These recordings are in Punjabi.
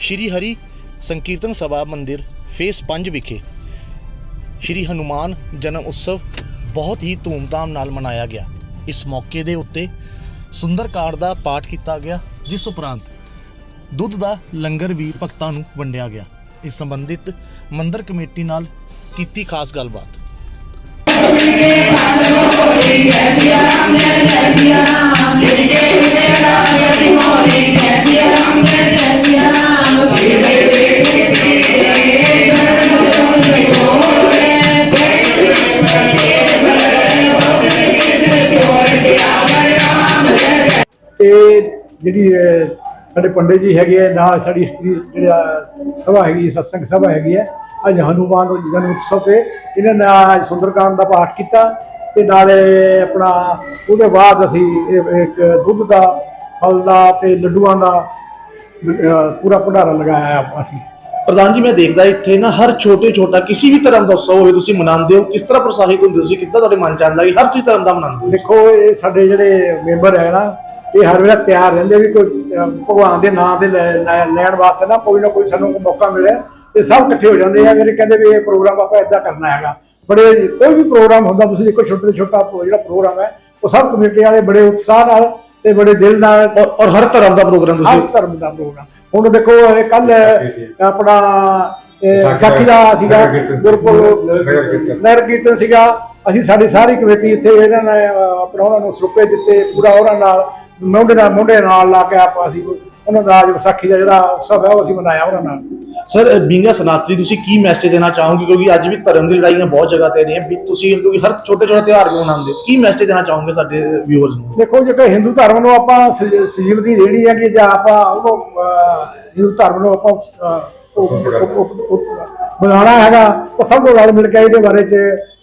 ਸ਼੍ਰੀ ਹਰੀ ਸੰਕੀਰਤਨ ਸਭਾ ਮੰਦਿਰ, ਫੇਸ 5 ਵਿਖੇ ਸ਼੍ਰੀ ਹਨੂਮਾਨ ਜਨਮ ਉਤਸਵ ਬਹੁਤ ਹੀ ਧੂਮਧਾਮ ਨਾਲ ਮਨਾਇਆ ਗਿਆ। ਇਸ ਮੌਕੇ ਦੇ ਉੱਤੇ ਸੁੰਦਰਕਾਂਡ ਦਾ ਪਾਠ ਕੀਤਾ ਗਿਆ, ਜਿਸ ਉਪਰੰਤ ਦੁੱਧ ਦਾ ਲੰਗਰ ਵੀ ਭਗਤਾਂ ਨੂੰ ਵੰਡਿਆ ਗਿਆ। ਇਸ ਸੰਬੰਧਿਤ ਮੰਦਰ ਕਮੇਟੀ ਨਾਲ ਕੀਤੀ ਖਾਸ ਗੱਲਬਾਤ। ਇਹ ਜਿਹੜੀ ਅਹ, ਸਾਡੇ ਪੰਡਿਤ ਜੀ ਹੈਗੇ ਆ ਨਾਲ ਸਾਡੀ ਇਸਤਰੀ ਜਿਹੜਾ ਸਭਾ ਹੈਗੀ ਸਤਸੰਗ ਸਭਾ ਹੈਗੀ ਹੈ ਅੱਜ ਹਨੂਮਾਨ ਜਨਮ ਉਤਸਵ ਤੇ ਇਹਨਾਂ ਨੇ ਅੱਜ ਸੁੰਦਰਕਾਂਡ ਦਾ ਪਾਠ ਕੀਤਾ ਤੇ ਨਾਲੇ ਆਪਣਾ ਉਹਦੇ ਬਾਅਦ ਅਸੀਂ ਇਹ- ਇੱਕ ਦੁੱਧ ਦਾ ਫਲ ਦਾ ਤੇ ਲੱਡੂਆਂ ਦਾ ਅਹ, ਪੂਰਾ ਭੰਡਾਰਾ ਲਗਾਇਆ ਅਸੀਂ। ਪ੍ਰਧਾਨ ਜੀ ਮੈਂ ਦੇਖਦਾ ਇੱਥੇ ਨਾ ਹਰ ਛੋਟੇ ਛੋਟਾ ਕਿਸੇ ਵੀ ਤਰ੍ਹਾਂ ਦਾ ਉਤਸਵ ਹੋਵੇ ਤੁਸੀਂ ਮਨਾਉਂਦੇ ਹੋ ਕਿਸ ਤਰ੍ਹਾਂ ਪ੍ਰੋਤਸਾਹਿਤ ਹੁੰਦੇ ਹੋ ਤੁਸੀਂ ਕਿੱਦਾਂ ਤੁਹਾਡੇ ਮਨ ਚ ਆਉਂਦਾ ਕਿ ਹਰ ਚੀਜ਼ ਤਰ੍ਹਾਂ ਦਾ ਮਨਾਉਂਦੇ ਹੋ? ਦੇਖੋ ਇਹ ਸਾਡੇ ਜਿਹੜੇ ਮੈਂਬਰ ਹੈ ਨਾ ਇਹ ਹਰ ਵੇਲੇ ਤਿਆਰ ਰਹਿੰਦੇ ਵੀ ਕੋਈ ਭਗਵਾਨ ਦੇ ਨਾਂ ਤੇ ਲੈ- ਲੈ- ਲੈਣ ਵਾਸਤੇ ਨਾ ਕੋਈ ਨਾ ਕੋਈ ਸਾਨੂੰ ਮੌਕਾ ਮਿਲੇ ਤੇ ਸਭ ਇਕੱਠੇ ਹੋ ਜਾਂਦੇ ਆ ਮੇਰੇ ਕਹਿੰਦੇ ਵੀ ਇਹ ਪ੍ਰੋਗਰਾਮ ਆਪਾਂ ਇਦਾਂ ਕਰਨਾ ਹੈਗਾ। ਬੜੇ ਕੋਈ ਵੀ ਪ੍ਰੋਗਰਾਮ ਹੁੰਦਾ ਤੁਸੀਂ ਦੇਖੋ ਛੋਟੇ ਤੋਂ ਛੋਟਾ ਜਿਹੜਾ ਪ੍ਰੋਗਰਾਮ ਹੈ ਉਹ ਸਭ ਕਮੇਟੀ ਵਾਲੇ ਬੜੇ ਉਤਸ਼ਾਹ ਨਾਲ ਤੇ ਬੜੇ ਦਿਲ ਨਾਲ ਔਰ ਹਰ ਤਰ੍ਹਾਂ ਦਾ ਪ੍ਰੋਗਰਾਮ ਹਰ ਤੁਸੀਂ ਧਰਮ ਦਾ ਪ੍ਰੋਗਰਾਮ ਹੁਣ ਦੇਖੋ ਇਹ ਕੱਲ ਆਪਣਾ ਇਹ ਵਿਸਾਖੀ ਦਾ ਸੀਗਾ ਗੁਰਪੁਰਬ ਨਗਰ ਕੀਰਤਨ। ਸੀਗਾ। ਅਸੀਂ ਸਾਡੀ ਸਾਰੀ ਕਮੇਟੀ ਇੱਥੇ ਇਹਨਾਂ ਨੇ ਆਪਣਾ ਉਹਨਾਂ ਨੂੰ ਸਰੁਪੇ ਦਿੱਤੇ ਪੂਰਾ ਉਹਨਾਂ ਨਾਲ। ਮੁੰਡੇ ਨਾਲ ਮੁੰਡੇ ਨਾਲ ਲਾ ਕੇ ਆਪਾਂ ਅਸੀਂ ਉਹਨਾਂ ਦਾ ਅੱਜ ਵਿਸਾਖੀ ਦਾ ਜਿਹੜਾ ਉਤਸਵ ਹੈ ਉਹ ਅਸੀਂ ਮਨਾਇਆ ਉਹਨਾਂ ਨਾਲ। ਸਰ ਬਿੰਗਾ ਸਨਾਤਨੀ ਤੁਸੀਂ ਕੀ ਮੈਸੇਜ ਦੇਣਾ ਚਾਹੋਗੇ? ਕਿਉਂਕਿ ਅੱਜ ਵੀ ਧਰਮ ਦੀ ਲੜਾਈਆਂ ਬਹੁਤ ਜਗ੍ਹਾ ਤੇ ਨੇ ਵੀ ਤੁਸੀਂ ਕਿਉਂਕਿ ਹਰ ਛੋਟੇ ਛੋਟੇ ਤਿਉਹਾਰ ਨੂੰ ਮਨਾਉਂਦੇ ਕੀ ਮੈਸੇਜ ਦੇਣਾ ਚਾਹੋਗੇ ਸਾਡੇ ਵਿਊਅਰਸ ਨੂੰ? ਦੇਖੋ ਜੇ ਕੋਈ ਹਿੰਦੂ ਧਰਮ ਨੂੰ ਆਪਾਂ ਸਜ- ਸਜੀਵਤੀ ਦੇਣੀ ਹੈ ਕਿ ਜਾਂ ਆਪਾਂ ਅਹ, ਹਿੰਦੂ ਧਰਮ ਨੂੰ ਆਪਾਂ ਉਹ- ਉਹ- ਉਹ- ਉਹ- ਬਣਾਉਣਾ ਹੈਗਾ ਤਾਂ ਸਭ ਨੂੰ ਰਲ ਮਿਲ ਕੇ ਇਹਦੇ ਬਾਰੇ ਚ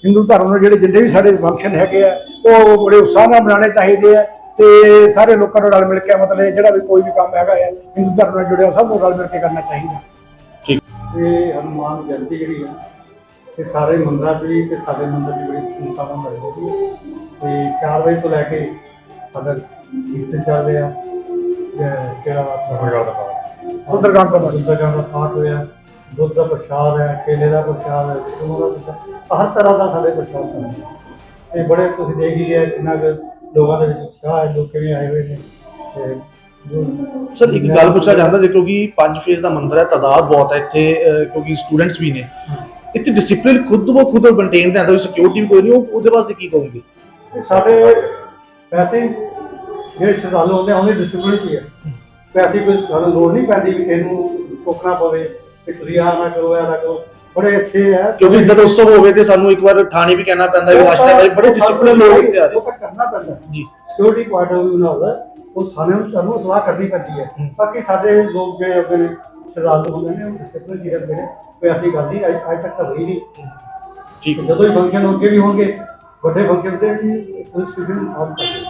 ਹਿੰਦੂ ਧਰਮ ਨੂੰ ਜਿਹੜੇ ਜਿੰਨੇ ਵੀ ਸਾਡੇ ਫੰਕਸ਼ਨ ਹੈਗੇ ਆ ਉਹ ਬੜੇ ਉਤਸ਼ਾਹ ਨਾਲ ਬਣਾਉਣੇ ਚਾਹੀਦੇ ਆ। ਤੇ ਸਾਰੇ ਲੋਕਾਂ ਨੂੰ ਰਲ ਮਿਲ ਕੇ ਮਤਲਬ ਜਿਹੜਾ ਵੀ ਕੋਈ ਵੀ ਕੰਮ ਹੈਗਾ ਹੈ ਹਿੰਦੂ ਧਰਮ ਨਾਲ ਜੁੜਿਆ ਸਭ ਨੂੰ ਰਲ ਮਿਲ ਕੇ ਕਰਨਾ ਚਾਹੀਦਾ। ਇਹ ਹਨੂਮਾਨ ਜਯੰਤੀ ਜਿਹੜੀ ਹੈ ਇਹ ਸਾਰੇ ਮੰਦਰਾਂ 'ਚ ਵੀ ਤੇ ਸਾਡੇ ਮੰਦਰ 'ਚ ਬੜੀ ਧੂਮਧਾਮ ਨਾਲ ਮਨਾਈ ਜਾਂਦੀ ਹੈ। ਤੇ 4 ਵਜੇ ਤੋਂ ਲੈ ਕੇ ਸਾਡਾ ਕੀਰਤਨ ਚੱਲ ਰਿਹਾ ਕਿਹੜਾ ਸੁੰਦਰਕਾਂਡ ਦਾ ਪਾਠ। ਸੁੰਦਰਕਾਂਡ ਦਾ ਪਾਠ। ਹੋਇਆ ਦੁੱਧ ਦਾ ਪ੍ਰਸ਼ਾਦ ਹੈ ਕੇਲੇ ਦਾ ਪ੍ਰਸ਼ਾਦ ਹੈ ਵਿਸ਼ਨੂੰ ਦਾ ਪ੍ਰਸ਼ਾਦ ਹਰ ਤਰ੍ਹਾਂ ਦਾ ਸਾਡੇ ਪ੍ਰਸ਼ਾਦ ਰਿਹਾ ਤੇ ਬੜੇ ਤੁਸੀਂ ਦੇਖ ਹੀ ਹੈ ਕਿੰਨਾ ਕੁ ਲੋਕਾਂ ਦੇ ਵਿੱਚ ਉਤਸ਼ਾਹ ਹੈ ਲੋਕ ਕਿਵੇਂ ਆਏ ਹੋਏ ਨੇ ਤੇ ਜੋ- ਸਰ ਇੱਕ ਗੱਲ ਪੁੱਛਣਾ ਚਾਹੁੰਦਾ ਜੀ ਕਿਉਂਕਿ ਪੰਜ ਫੇਸ ਦਾ ਮੰਦਿਰ ਹੈ ਤਾਦਾਦ ਬਹੁਤ ਹੈ ਇੱਥੇ ਅਹ, ਕਿਉਂਕਿ ਸਟੂਡੈਂਟਸ ਵੀ ਨੇ। ਇੱਥੇ ਡਿਸਪਲਿਨ ਖੁਦ ਬ ਖੁਦ ਮੇਨਟੇਨ ਰਹਿੰਦਾ ਕੋਈ ਸਿਕਿਉਰਿਟੀ ਵੀ ਕੋਈ ਨਹੀਂ ਉਹ ਉਹਦੇ ਵਾਸਤੇ ਕੀ ਕਹੋਗੇ? ਇਹ ਸਾਡੇ ਪੈਸੇ ਜਿਹੜੇ ਸ਼ਰਧਾਲੂ ਹੁੰਦੇ ਆ ਉਹਦੀ ਡਿਸਪਲਿਨ ਚ ਹੀ ਹੈ। ਪੈਸੇ ਕੋਈ ਸਾਨੂੰ ਲੋੜ ਨਹੀਂ ਪੈਂਦੀ ਵੀ ਇਹਨੂੰ ਟੋਕਣਾ ਪਵੇ ਕਿ ਤੁਸੀਂ ਆਹ ਨਾ ਕਰੋ ਇਹ ਨਾ ਕਰੋ। ਬੜੇ ਅੱਛੇ ਹੈ ਕਿਉਂਕਿ ਇਦਾਂ ਦਾ ਉਤਸਵ ਹੋਵੇ ਤੇ ਸਾਨੂੰ ਇੱਕ ਵਾਰ ਥਾਣੇ ਵੀ ਕਹਿਣਾ ਪੈਂਦਾ ਹੈ ਰਾਸ਼ਟਰ ਵਾਲੇ ਬੜੇ ਡਿਸਪਲਿਨ ਲੋਕ ਇੱਥੇ ਆ ਰਹੇ। ਉਹ ਤਾਂ ਕਰਨਾ ਪੈਂਦਾ। ਹੈ। ਜੀ। ਸਿਕਿਉਰਿਟੀ ਪੁਆਇੰਟ ਆਫ View ਨਾਲ ਉਹ ਸਾਨੂੰ ਸਾਨੂੰ ਸਲਾਹ ਕਰਨੀ ਪੈਂਦੀ ਹੈ। ਹੂੰ। ਬਾਕੀ ਸਾਡੇ ਲੋਕ ਜਿਹੜੇ ਹੁੰਦੇ ਨੇ ਸ਼ਰਧਾਲੂ ਹੁੰਦੇ ਨੇ ਉਹ ਡਿਸਪਲਿਨ ਚ ਹੀ ਰਹਿੰਦੇ ਨੇ ਕੋਈ ਐਸੀ ਗੱਲ ਨਹੀਂ ਅੱਜ ਤੱਕ ਤਾਂ ਹੋਈ ਨਹੀਂ। ਠੀਕ। ਹੈ ਜਦੋਂ ਵੀ ਫੰਕਸ਼ਨ ਅੱਗੇ ਵੀ ਹੋਣਗੇ ਵੱਡੇ ਫੰਕਸ਼ਨ ਤੇ ਵੀ ਪੁਲਿਸ ਸਟੇਸ਼ਨ ਆਪ ਕਰਦੇ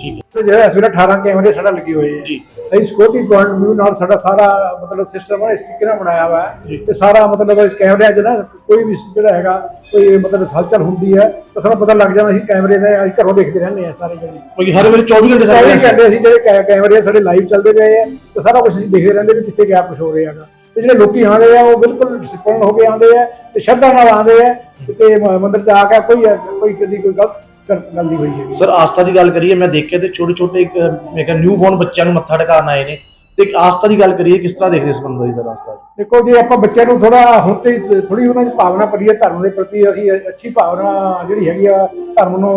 ਠੀਕ ਹੈ ਜਿਹੜਾ ਇਸ ਵੇਲੇ 18 ਕੈਮਰੇ ਸਾਡਾ ਲੱਗੇ ਹੋਏ ਆ ਜੀ। ਅਸੀਂ ਸਿਕਿਉਰਿਟੀ ਪੁਆਇੰਟ ਵਿਊ ਨਾਲ ਸਾਡਾ ਸਾਰਾ ਮਤਲਬ ਸਿਸਟਮ ਹੈ ਇਸ ਤਰੀਕੇ ਨਾਲ ਬਣਾਇਆ ਹੋਇਆ ਜੀ। ਹੈ ਤੇ ਸਾਰਾ ਮਤਲਬ ਕੈਮਰਿਆਂ 'ਚ ਨਾ ਕੋਈ ਵੀ ਜਿਹੜਾ ਹੈਗਾ ਕੋਈ ਮਤਲਬ ਹਲਚਲ ਹੁੰਦੀ ਹੈ ਤਾਂ ਸਾਨੂੰ ਪਤਾ ਲੱਗ ਜਾਂਦਾ ਅਸੀਂ ਕੈਮਰੇ ਦੇ ਅਸੀਂ ਘਰੋਂ ਦੇਖਦੇ ਰਹਿੰਦੇ ਆ ਸਾਰੇ ਜਿਹੜੇ ਕਿਉਂਕਿ ਹਰ ਵੇਲੇ 24 ਘੰਟੇ ਸਾਡੇ ਸਾਰੇ ਕੋਲ ਘੰਟੇ ਅਸੀਂ ਜਿਹੜੇ ਕੈ- ਕੈਮਰੇ ਸਾਡੇ ਲਾਈਵ ਚੱਲਦੇ ਪਏ ਆ ਤੇ ਸਾਰਾ ਕੁਝ ਅਸੀਂ ਦੇਖਦੇ ਰਹਿੰਦੇ ਵੀ ਕਿੱਥੇ ਕੁਝ ਹੋ ਰਿਹਾ ਹੈਗਾ। ਤੇ ਜਿਹੜੇ ਲੋਕੀ ਆਉਂਦੇ ਆ ਉਹ ਬਿਲਕੁਲ ਡਿਸਪਲਿਨ ਹੋ ਕੇ ਆਉਂਦੇ ਆ ਤੇ ਸ਼ਰਧਾ ਨਾਲ ਆਉਂਦੇ ਆ ਤੇ ਮੰਦਿਰ ਆ ਕੇ ਕੋਈ ਕੋਈ ਕਦੀ ਕੋਈ ਗਲਤ ਗੱਲ ਨਹੀਂ ਹੋਈ ਹੈਗੀ। ਸਰ ਆਸਥਾ ਦੀ ਗੱਲ ਕਰੀਏ ਮੈਂ ਦੇਖਿਆ ਤੇ ਛੋਟੇ ਛੋਟੇ ਇੱਕ, ਮੈਂ ਕਿਹਾ ਨਿਊ ਬੋਰਨ ਬੱਚਿਆਂ ਨੂੰ ਮੱਥਾ ਟਿਕਾਉਣ ਆਏ ਨੇ। ਤੇ ਆਸਥਾ ਦੀ ਗੱਲ ਕਰੀਏ ਕਿਸ ਤਰ੍ਹਾਂ ਦੇਖਦੇ ਇਸ ਬੰਦੇ ਦੀ ਸਰ ਆਸਥਾ? ਦੇਖੋ ਜੇ ਆਪਾਂ ਬੱਚਿਆਂ ਨੂੰ ਥੋੜਾ ਹੁਣ ਤੇ ਥੋੜੀ ਉਹਨਾਂ ਦੀ ਭਾਵਨਾ ਪੜੀ ਹੈ ਧਰਮ ਦੇ ਪ੍ਰਤੀ। ਅਸੀਂ ਅੱਛੀ ਭਾਵਨਾ ਜਿਹੜੀ ਹੈਗੀ ਆ ਧਰਮ ਨੂੰ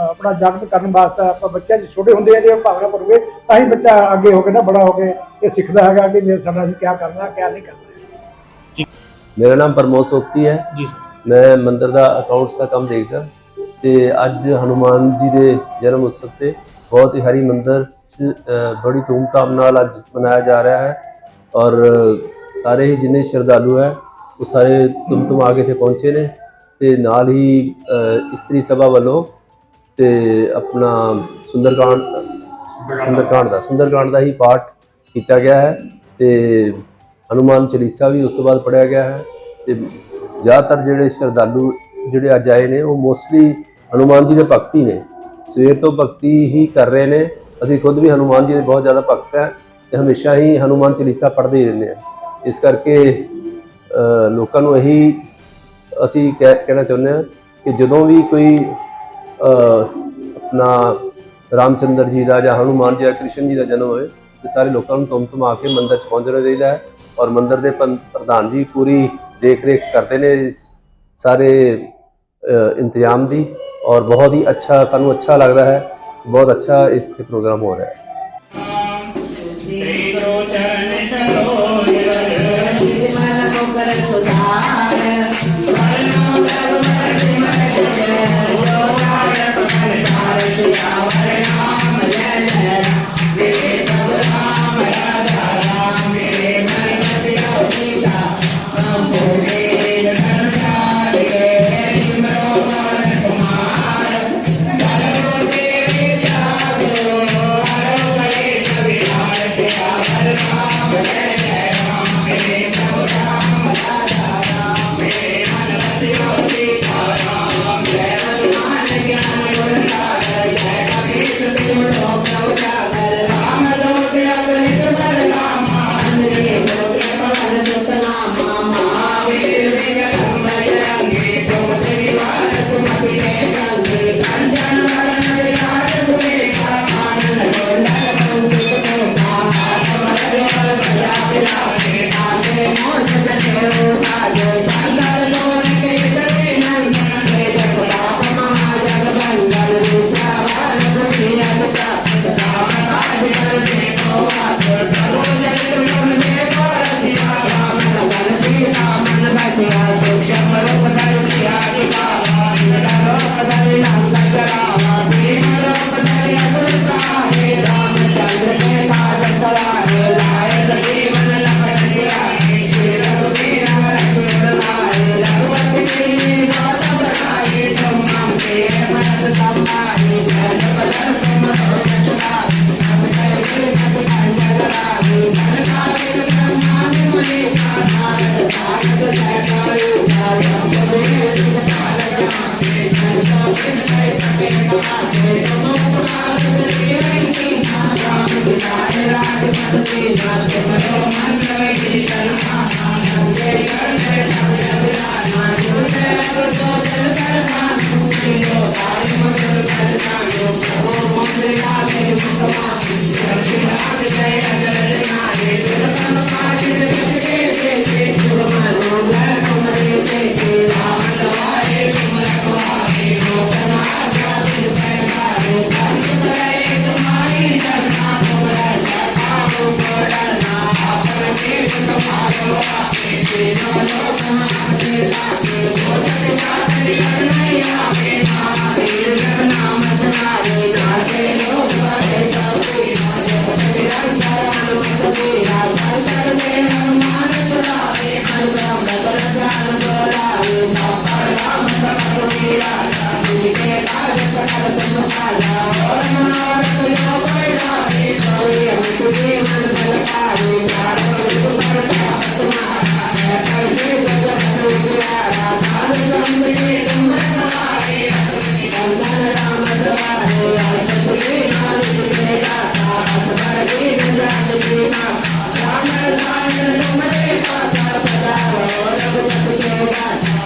ਆਪਣਾ ਜਾਗਰੂਕ ਕਰਨ ਵਾਸਤੇ ਆਪਾਂ ਬੱਚਿਆਂ 'ਚ ਛੋਟੇ ਹੁੰਦੇ ਆ ਜੇ ਭਾਵਨਾ ਪੜੂਗੇ ਤਾਂ ਹੀ ਬੱਚਾ ਅੱਗੇ ਹੋ ਕੇ ਨਾ ਬੜਾ ਹੋ ਕੇ ਇਹ ਸਿੱਖਦਾ ਹੈਗਾ ਕਿ ਮੇਰੇ ਸਾਡਾ ਅਸੀਂ ਕੀ ਕਰਨਾ ਕੀ ਨਹੀਂ ਕਰਨਾ। ਮੇਰਾ ਨਾਮ ਪ੍ਰਮੋਦ ਸੋਪਤੀ ਹੈ। ਜੀ ਸਰ। ਮੈਂ ਮੰਦਿਰ ਦਾ ਅਕਾਊਂਟਸ ਦਾ ਕੰਮ ਦੇਖਦਾ। ਤੇ ਅੱਜ ਹਨੂਮਾਨ ਜੀ ਦੇ ਜਨਮ ਉਤਸਵ ਤੇ ਬਹੁਤ ਹੀ ਹਰੀ ਮੰਦਰ ਬੜੀ ਧੂਮਧਾਮ ਨਾਲ ਅੱਜ ਮਨਾਇਆ ਜਾ ਰਿਹਾ ਹੈ। ਔਰ ਸਾਰੇ ਹੀ ਜਿੰਨੇ ਸ਼ਰਧਾਲੂ ਹੈ, ਉਹ ਸਾਰੇ ਤੁਮ ਆ ਕੇ ਇੱਥੇ ਪਹੁੰਚੇ ਨੇ ਤੇ ਨਾਲ ਹੀ ਇਸਤਰੀ ਸਭਾ ਵੱਲੋਂ ਤੇ ਆਪਣਾ ਸੁੰਦਰਕਾਂਡ ਸੁੰਦਰਕਾਂਡ ਦਾ ਸੁੰਦਰਕਾਂਡ ਦਾ ਹੀ ਪਾਠ ਕੀਤਾ ਗਿਆ ਹੈ ਤੇ ਹਨੂਮਾਨ ਚਾਲੀਸਾ ਵੀ ਉਸ ਤੋਂ ਬਾਅਦ ਪੜਿਆ ਗਿਆ ਹੈ ਤੇ ਜ਼ਿਆਦਾਤਰ ਜਿਹੜੇ ਸ਼ਰਧਾਲੂ ਜਿਹੜੇ ਅੱਜ ਆਏ ਨੇ, ਉਹ ਮੋਸਟਲੀ ਹਨੂਮਾਨ ਜੀ ਦੇ ਭਗਤੀ ਨੇ। ਸਵੇਰ ਤੋਂ ਭਗਤੀ ਹੀ ਕਰ ਰਹੇ ਨੇ। ਅਸੀਂ ਖੁਦ ਵੀ ਹਨੂਮਾਨ ਜੀ ਦੇ ਬਹੁਤ ਜ਼ਿਆਦਾ ਭਗਤ ਹੈ ਤੇ ਹਮੇਸ਼ਾ ਹੀ ਹਨੂਮਾਨ ਚਾਲੀਸਾ ਪੜ੍ਹਦੇ ਹੀ ਰਹਿੰਦੇ ਆ ਇਸ ਕਰਕੇ ਲੋਕਾਂ ਨੂੰ ਇਹੀ ਅਸੀਂ ਕਹਿ- ਕਹਿਣਾ ਚਾਹੁੰਦੇ ਹਾਂ ਕਿ ਜਦੋਂ ਵੀ ਕੋਈ ਅ, ਆਪਣਾ ਰਾਮਚੰਦਰ ਜੀ ਦਾ ਜਾਂ ਹਨੂਮਾਨ ਜੀ ਦਾ ਕ੍ਰਿਸ਼ਨ ਜੀ ਦਾ ਜਨਮ ਹੋਵੇ ਤੇ ਸਾਰੇ ਲੋਕਾਂ ਨੂੰ ਤੁਮ-ਤੁਮਾ ਕੇ ਮੰਦਰ 'ਚ ਪਹੁੰਚਣਾ ਚਾਹੀਦਾ ਹੈ ਔਰ ਮੰਦਰ ਦੇ ਪੰ- ਪ੍ਰਧਾਨ ਜੀ ਪੂਰੀ ਦੇਖ ਰੇਖ ਕਰਦੇ ਨੇ ਸਾਰੇ ਇੰਤਜ਼ਾਮ ਦੀ। ਔਰ ਬਹੁਤ ਹੀ ਅੱਛਾ, ਸਾਨੂੰ ਅੱਛਾ ਲੱਗਦਾ ਹੈ। ਬਹੁਤ ਅੱਛਾ ਇੱਥੇ ਪ੍ਰੋਗਰਾਮ ਹੋ ਰਿਹਾ ਹੈ। Monday morning.